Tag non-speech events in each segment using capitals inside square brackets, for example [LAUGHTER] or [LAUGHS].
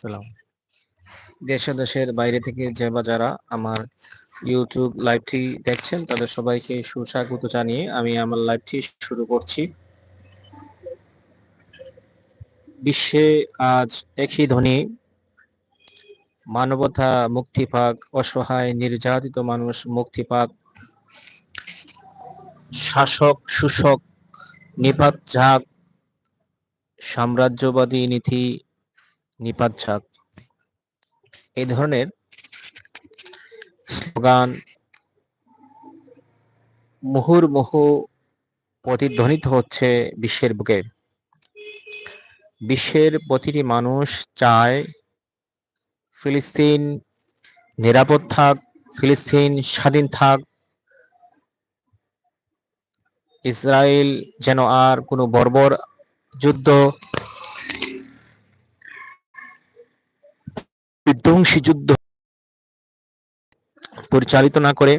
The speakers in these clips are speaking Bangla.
সালাম দেশ দেশের বাইরে থেকে যে বা যারা আমার ইউটিউব লাইভটি দেখছেন, তাদের সবাইকে সুস্বাগত জানিয়ে আমি আমার লাইভটি শুরু করছি। বিশ্বে আজ একই ধ্বনি। মানবতা মুক্তি পাক, অসহায়, নির্যাতিত মানুষ মুক্তি পাক। শাসক, শোষক, নিপাত ঝাঁক সাম্রাজ্যবাদী নীতি নিপাত ঝাঁক এই ধরনের স্লোগান মুহুর্মুহু প্রতিধ্বনিত হচ্ছে বিশ্বের বুকে। বিশ্বের প্রতিটি মানুষ চায় ফিলিস্তিন নিরাপদ থাক, ফিলিস্তিন স্বাধীন থাক। ইসরায়েল যেন আর কোনো বর্বর যুদ্ধ বিধ্বংসী যুদ্ধ পরিচালিত না করে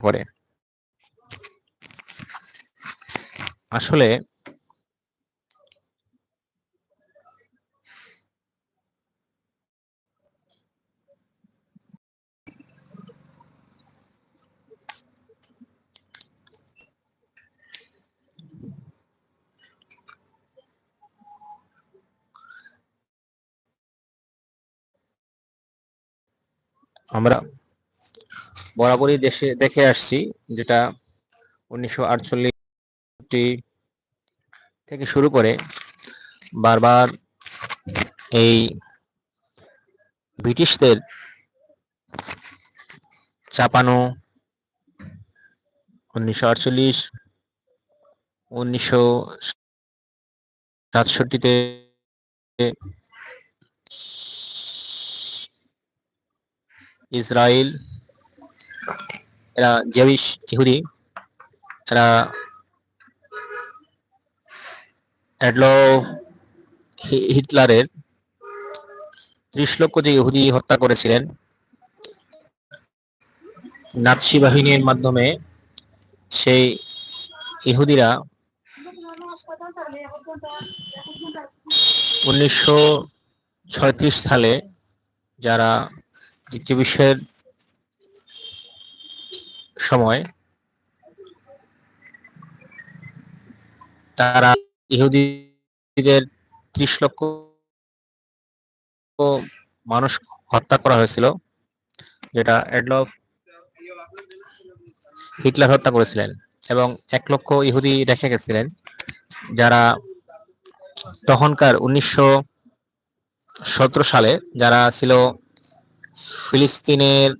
করে আসলে আমরা বরাবরই দেশে, দেখে আসছি যেটা উনিশশো আটচল্লিশ থেকে শুরু করে বারবার এই ব্রিটিশদের চাপানো উনিশশো আটচল্লিশ, উনিশশো সাতষট্টিতে ইসরায়েল এরা জেউইশ ইহুদি, এরা অ্যাডলো হিটলারের ত্রিশ লক্ষ যে ইহুদি হত্যা করেছিলেন, নাৎসি বাহিনীর মাধ্যমে সেই ইহুদিরা উনিশশো সালে যারা দ্বিতীয় বিশ্বের সময় তারা ইহুদিদের ত্রিশ লক্ষ মানুষ হত্যা করা হয়েছিল, যেটা অ্যাডলফ হিটলার হত্যা করেছিলেন এবং এক লক্ষ ইহুদি রেখে গেছিলেন, যারা তখনকার উনিশশো সতেরো সালে যারা ছিল ফিলিস্তিনের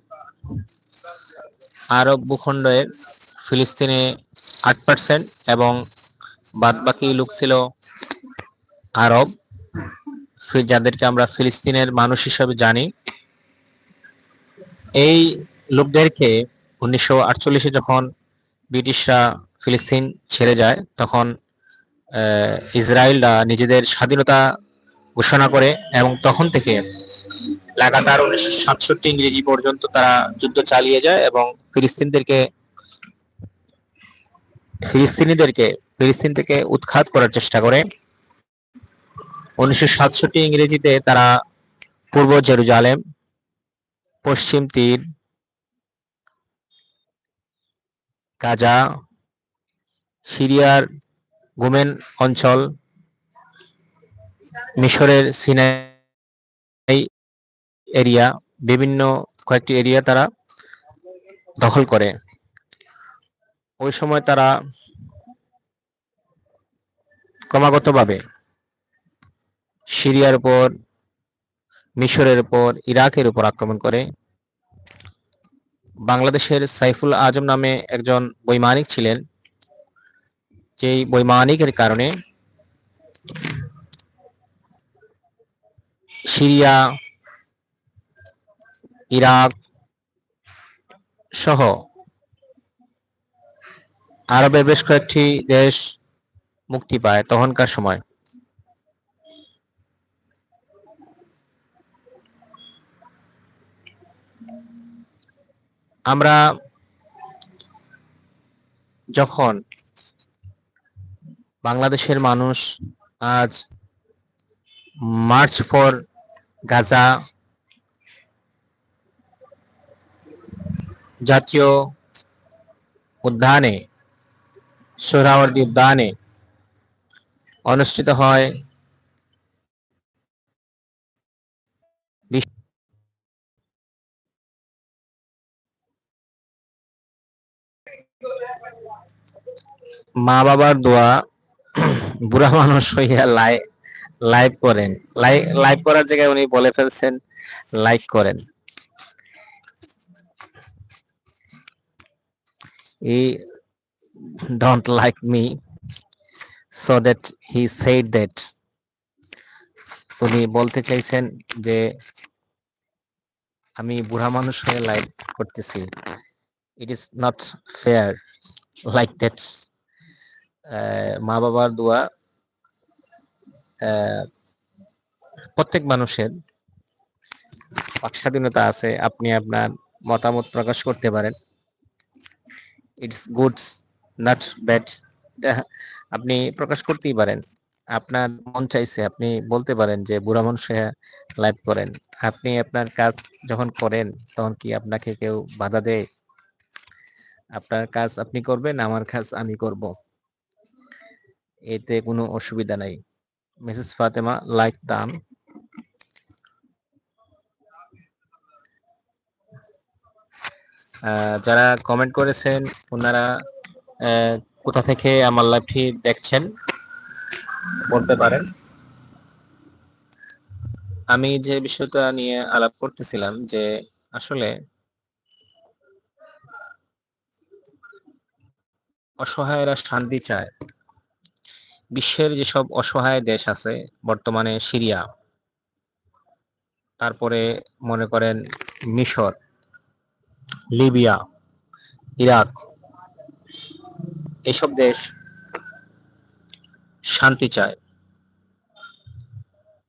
আরব ভূখণ্ডের ফিলিস্তিনে আট পার্সেন্ট এবং বাদবাকি লোক ছিল আরব। যাদেরকে আমরা ফিলিস্তিনের মানুষ হিসাবে জানি। এই লোকদেরকে উনিশশো আটচল্লিশে যখন ব্রিটিশরা ফিলিস্তিন ছেড়ে যায়, তখন ইসরায়েলরা নিজেদের স্বাধীনতা ঘোষণা করে এবং তখন থেকে লাগাতার উনিশশো সাতষট্টি ইংরেজি পর্যন্ত তারা যুদ্ধ চালিয়ে যায় এবং ফিলিস্তিনদেরকে, ফিলিস্তিনিদেরকে ফিলিস্তিন থেকে উৎখাত করার চেষ্টা করে। উনিশশো সাতষট্টি ইংরেজিতে তারা পূর্ব জেরুজালেম, পশ্চিম তীর, গাজা, সিরিয়ার গোমেন অঞ্চল, মিশরের সিনাই এরিয়া বিভিন্ন কয়েকটি এরিয়া তারা দখল করে। ওই সময় তারা ক্রমাগতভাবে সিরিয়ার উপর, মিশরের উপর, ইরাকের উপর আক্রমণ করে। বাংলাদেশের সাইফুল আজম নামে একজন বৈমানিক ছিলেন, যেই বৈমানিকের কারণে সিরিয়া ইরাক সহ আরবের বেশ কয়েকটি দেশ মুক্তি পায় তখনকার সময়। আমরা যখন বাংলাদেশের মানুষ আজ মার্চ ফর গাজা জাতীয় উদ্যানে, সোহরাওয়ার্দী উদ্যানে অনুষ্ঠিত হয়। মা বাবার দোয়া বুড়া মানুষ হইয়া লাই, লাইভ করেন। লাইভ করার জায়গায় উনি বলে ফেলছেন, লাইক করেন। He don't [LAUGHS] like me, so that he said that. উনি বলতে চাইছেন যে, আমি বুড়া মানুষ হয়ে লাইভ করতেছি। It is not fair like that মা বাবার দোয়া প্রত্যেক মানুষের স্বাধীনতা আছে। আপনি আপনার মতামত প্রকাশ করতে পারেন। ইটস গুড নট ব্যাড আপনি প্রকাশ করতেই পারেন। আপনার মন চাইছে, আপনি বলতে পারেন যে, বুড়া মানুষ লাইভ করেন। আপনি আপনার কাজ যখন করেন, তখন কি আপনাকে কেউ বাধা দেয়? আপনার কাজ আপনি করবেন, আমার কাজ আমি করব। এতে কোনো অসুবিধা নাই। মিসেস ফাতেমা লাইক দান যারা কমেন্ট করেছেন, ওনারা কোথা থেকে আমার লাইভটি দেখছেন, বলতে পারেন। আমি যে বিষয়টা নিয়ে আলাপ করতেছিলাম যে, আসলে অসহায়রা শান্তি চায়। বিশ্বের যেসব অসহায় দেশ আছে, বর্তমানে সিরিয়া, তারপরে মনে করেন মিশর লিবিয়া, ইরাক, এসব দেশ শান্তি চায়।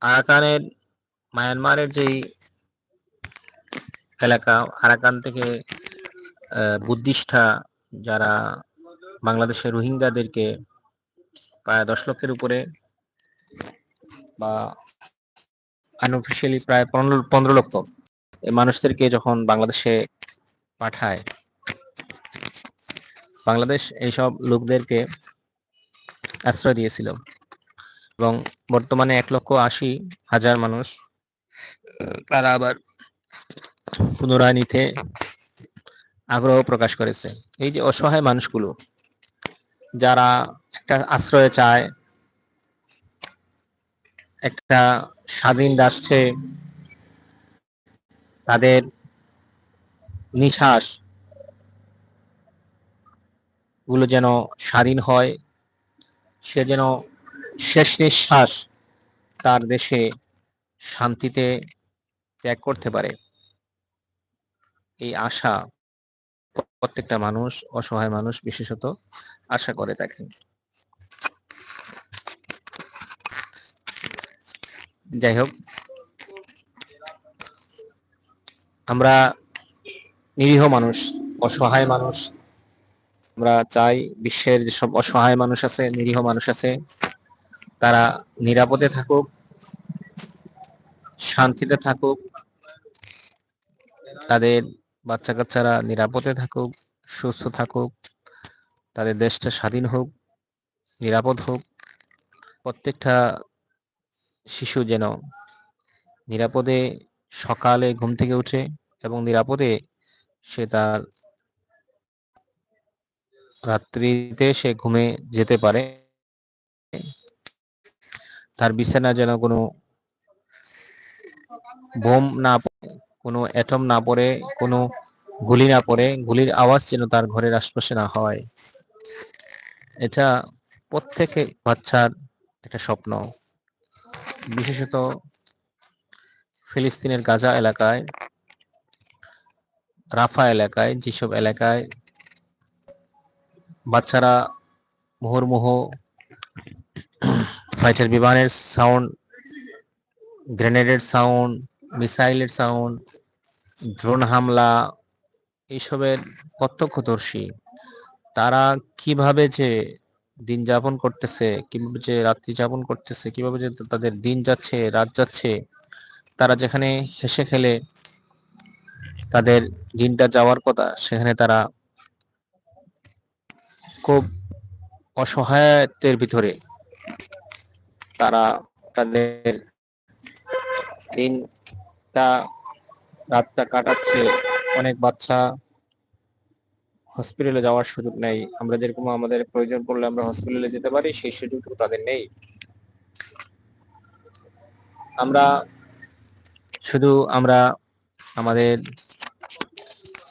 আরাকানের, মায়ানমারের যেই এলাকা, আরাকান থেকে বুদ্ধিষ্ঠা যারা বাংলাদেশের রোহিঙ্গাদেরকে প্রায় দশ লক্ষের উপরে বা আনঅফিসিয়ালি প্রায় পনেরো পনেরো লক্ষ মানুষদেরকে যখন বাংলাদেশে পাঠায়। বাংলাদেশ এইসব লোকদেরকে আশ্রয় দিয়েছিল এবং বর্তমানে এক লক্ষ আশি হাজার মানুষ, তারা আবার পুনরায় নিতে আগ্রহ প্রকাশ করেছে। এই যে অসহায় মানুষগুলো, যারা একটা আশ্রয় চায়, একটা স্বাধীন রাষ্ট্রে তাদের নিঃশ্বাস। গুলো যেন স্বাধীন হয়, সে যেন শেষ নিঃশ্বাস তার দেশে শান্তিতে ত্যাগ করতে পারে। এই আশা প্রত্যেকটা মানুষ, অসহায় মানুষ বিশেষত আশা করে থাকে যাই হোক, আমরা নিরীহ মানুষ, অসহায় মানুষ। আমরা চাই বিশ্বের যেসব অসহায় মানুষ আছে, নিরীহ মানুষ আছে, তারা নিরাপদে থাকুক, শান্তিতে থাকুক, তাদের বাচ্চা কাচ্চারা নিরাপদে থাকুক, সুস্থ থাকুক, তাদের দেশটা স্বাধীন হোক, নিরাপদ হোক, প্রত্যেকটা শিশু যেন নিরাপদে সকালে ঘুম থেকে উঠে এবং নিরাপদে সে তার রাত্রিতে সে ঘুমে যেতে পারে। তার বিছানা যেন কোনো বোম না কোনো অ্যাটম না পড়ে, কোনো গুলি না পড়ে, গুলির আওয়াজ যেন তার ঘরের আশপাশে না হয়। এটা প্রত্যেকে বাচ্চার একটা স্বপ্ন। বিশেষত ফিলিস্তিনের গাজা এলাকায় রাফা এলাকায়, যেসব এলাকায় বাচ্চারা মুহুর্মুহ ফাইটার বিমানের সাউন্ড, গ্রেনেডের সাউন্ড, মিসাইলের সাউন্ড, ড্রোন হামলা এইসবের প্রত্যক্ষদর্শী, তারা কীভাবে যে দিন যাপন করতেছে, কীভাবে যে রাত্রি যাপন করতেছে, কীভাবে যে তাদের দিন যাচ্ছে, রাত যাচ্ছে, তারা যেখানে হেসে খেলে তাদের দিনটা যাওয়ার কথা, সেখানে তারা খুব অসহায়ত্বের ভিতরে তারা তাদের দিনটা, রাতটা কাটাচ্ছে। অনেক বাচ্চা হসপিটালে যাওয়ার সুযোগ নেই। আমরা যেরকম আমাদের প্রয়োজন পড়লে আমরা হসপিটালে যেতে পারি, সেই সুযোগটুকু তাদের নেই। আমরা শুধু আমরা আমাদের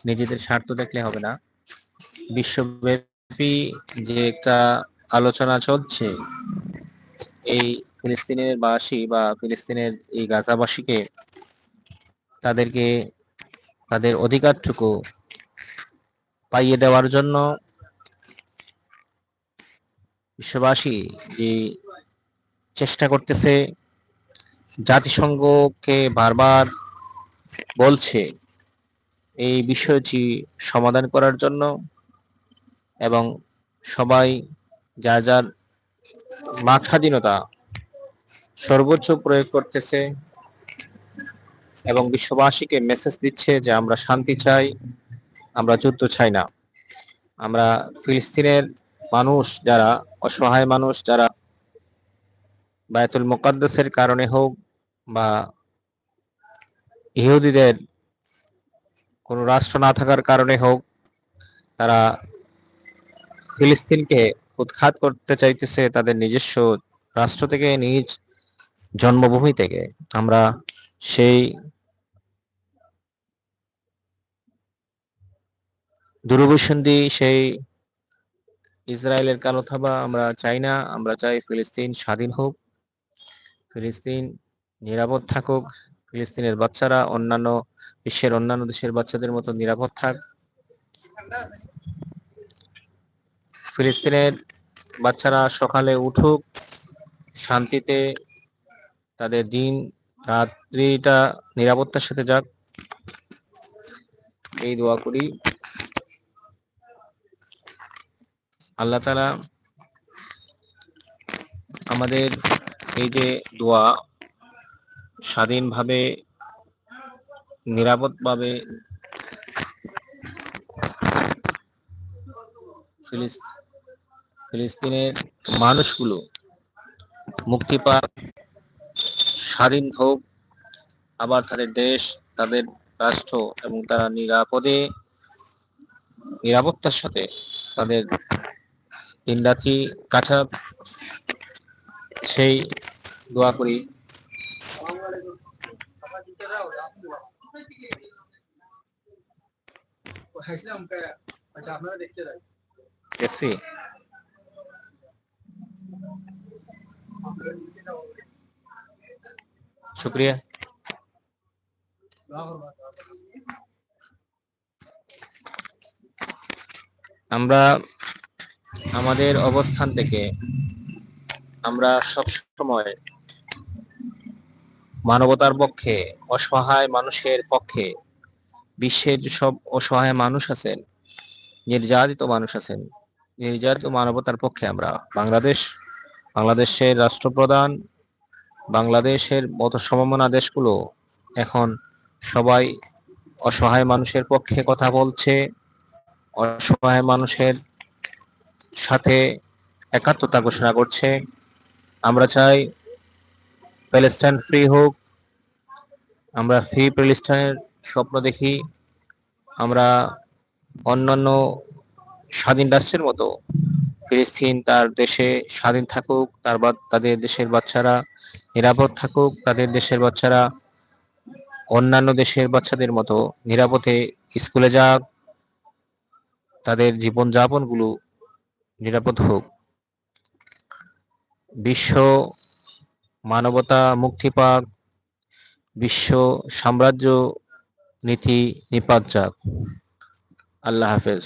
নিজেদের স্বার্থ দেখলে হবে না। বিশ্বব্যাপী যে একটা আলোচনা চলছে, এই ফিলিস্তিনের বাসী বা ফিলিস্তিনের এই গাজাবাসীকে তাদেরকে তাদের অধিকারটুকু পাইয়ে দেওয়ার জন্য বিশ্ববাসী যে চেষ্টা করতেছে, জাতিসংঘকে বারবার বলছে এই বিষয়টি সমাধান করার জন্য এবং সবাই যার যার মাঠ স্বাধীনতা সর্বোচ্চ প্রয়োগ করতেছে এবং বিশ্ববাসীকে মেসেজ দিচ্ছে যে আমরা শান্তি চাই, আমরা যুদ্ধ চাই না। আমরা ফিলিস্তিনের মানুষ যারা, অসহায় মানুষ যারা বায়তুল মোকাদ্দাসের কারণে হোক বা ইহুদিদের কোনো রাষ্ট্র না থাকার কারণে হোক, তারা ফিলিস্তিনকে উৎখাত করতে চাইতেছে তাদের নিজস্ব রাষ্ট্র থেকে, নিজ জন্মভূমি থেকে। আমরা সেই দূরভিসন্ধি, সেই ইসরায়েলের কালো থাবা আমরা চাই না। আমরা চাই ফিলিস্তিন স্বাধীন হোক, ফিলিস্তিন নিরাপদ থাকুক। ফিলিস্তিনের বাচ্চারা অন্যান্য বিশ্বের অন্যান্য দেশের বাচ্চাদের মতো নিরাপদ থাক। ফিলিস্তিনের বাচ্চারা সকালে উঠুক, শান্তিতে তাদের দিন রাত্রিটা নিরাপত্তার সাথে যাক। এই দোয়া করি। আল্লাহ তালা আমাদের এই যে দোয়া স্বাধীনভাবে, নিরাপদভাবে ফিলিস্তিনের মানুষগুলো মুক্তি পাক, স্বাধীন হোক, আবার তাদের দেশ, তাদের রাষ্ট্র এবং তারা নিরাপদে, নিরাপত্তার সাথে তাদের দিন রাত্রি কাটা সেই দোয়া করি। শুক্রিয়া আমরা আমাদের অবস্থান থেকে আমরা সব সময় মানবতার পক্ষে, অসহায় মানুষের পক্ষে, বিশ্বের সব অসহায় মানুষ আছেন, নির্যাতিত মানুষ আছেন, নির্যাতিত মানবতার পক্ষে আমরা। বাংলাদেশ, বাংলাদেশের রাষ্ট্রপ্রধান, বাংলাদেশের মতো সমমনা দেশগুলো এখন সবাই অসহায় মানুষের পক্ষে কথা বলছে, অসহায় মানুষের সাথে একাত্মতা ঘোষণা করছে। আমরা চাই প্যালেস্টাইন ফ্রি হোক, আমরা ফ্রি প্যালেস্টাইনের স্বপ্ন দেখি, আমরা অন্যান্য স্বাধীন রাষ্ট্রের মতো ফিলিস্তিন তার দেশে স্বাধীন থাকুক, তার তাদের দেশের বাচ্চারা নিরাপদ থাকুক, তাদের দেশের বাচ্চারা অন্যান্য দেশের বাচ্চাদের মতো নিরাপদে স্কুলে যাক, তাদের জীবনযাপনগুলো নিরাপদ হোক। বিশ্ব মানবতা মুক্তি পাক বিশ্ব সাম্রাজ্য নীতি নিপাত যাক। আল্লাহ হাফেজ।